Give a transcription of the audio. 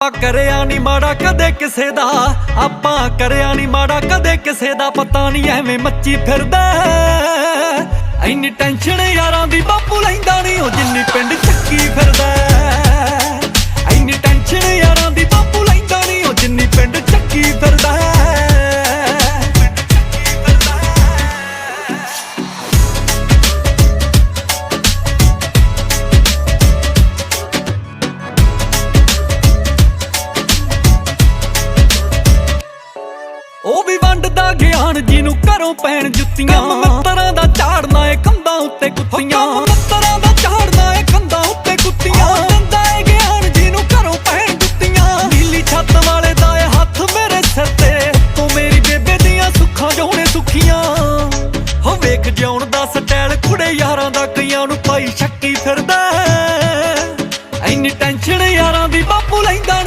ਆਪਾਂ ਕਰਿਆ ਨਹੀਂ ਮਾੜਾ ਕਦੇ ਕਿਸੇ ਦਾ, ਆਪਾਂ ਕਰਿਆ ਨਹੀਂ ਮਾੜਾ ਕਦੇ ਕਿਸੇ ਦਾ, ਪਤਾ ਨਹੀਂ ਐਵੇਂ ਮੱਚੀ ਫਿਰਦਾ ਐਨੀ ਟੈਨਸ਼ਨ ਯਾਰਾਂ ਦੀ ਬਾਪੂ ਲੈਂਦਾ ਨਹੀਂ ਉਹ ਜਿੰਨੀ ਉਹ ਵੀ ਵੰਡਦਾ ਗਿਆਨ ਜਿਹਨੂੰ ਘਰੋਂ ਪੈਣ ਜੁੱਤੀਆਂ। ਮੱਤਰਾਂ ਦਾ ਝਾੜਨਾ ਏ ਕੰਧਾਂ ਉੱਤੇ ਕੁੱਤੀਆਂ। ਮੱਤਰਾਂ ਦਾ ਝਾੜਨਾ ਏ ਕੰਧਾਂ ਉੱਤੇ ਕੁੱਤੀਆਂ। ਦਿੰਦਾ ਏ ਗਿਆਨ ਜਿਹਨੂੰ ਘਰੋਂ ਪੈਣ ਜੁੱਤੀਆਂ। ਨੀਲੀ ਛੱਤ ਵਾਲੇ ਦਾ ਏ ਹੱਥ ਮੇਰੇ ਸਿਰ ਤੇ। ਤੂੰ ਮੇਰੀ ਬੇਬੇ ਦੀਆਂ ਸੁੱਖਾਂ ਜੋਣੇ ਸੁੱਖੀਆਂ। ਹੋ ਵੇਖ ਜਿਉਣ ਦਾ ਸਟੈਲ ਕੁੜੇ ਯਾਰਾਂ ਦਾ ਕਈਆਂ ਨੂੰ ਪਾਈ ਛੱਕੀ ਫਿਰਦਾ ਐਨੀ ਟੈਨਸ਼ਨ ਯਾਰਾਂ ਦੀ ਬਾਪੂ ਲੈਂਦਾ ਨਹੀਂ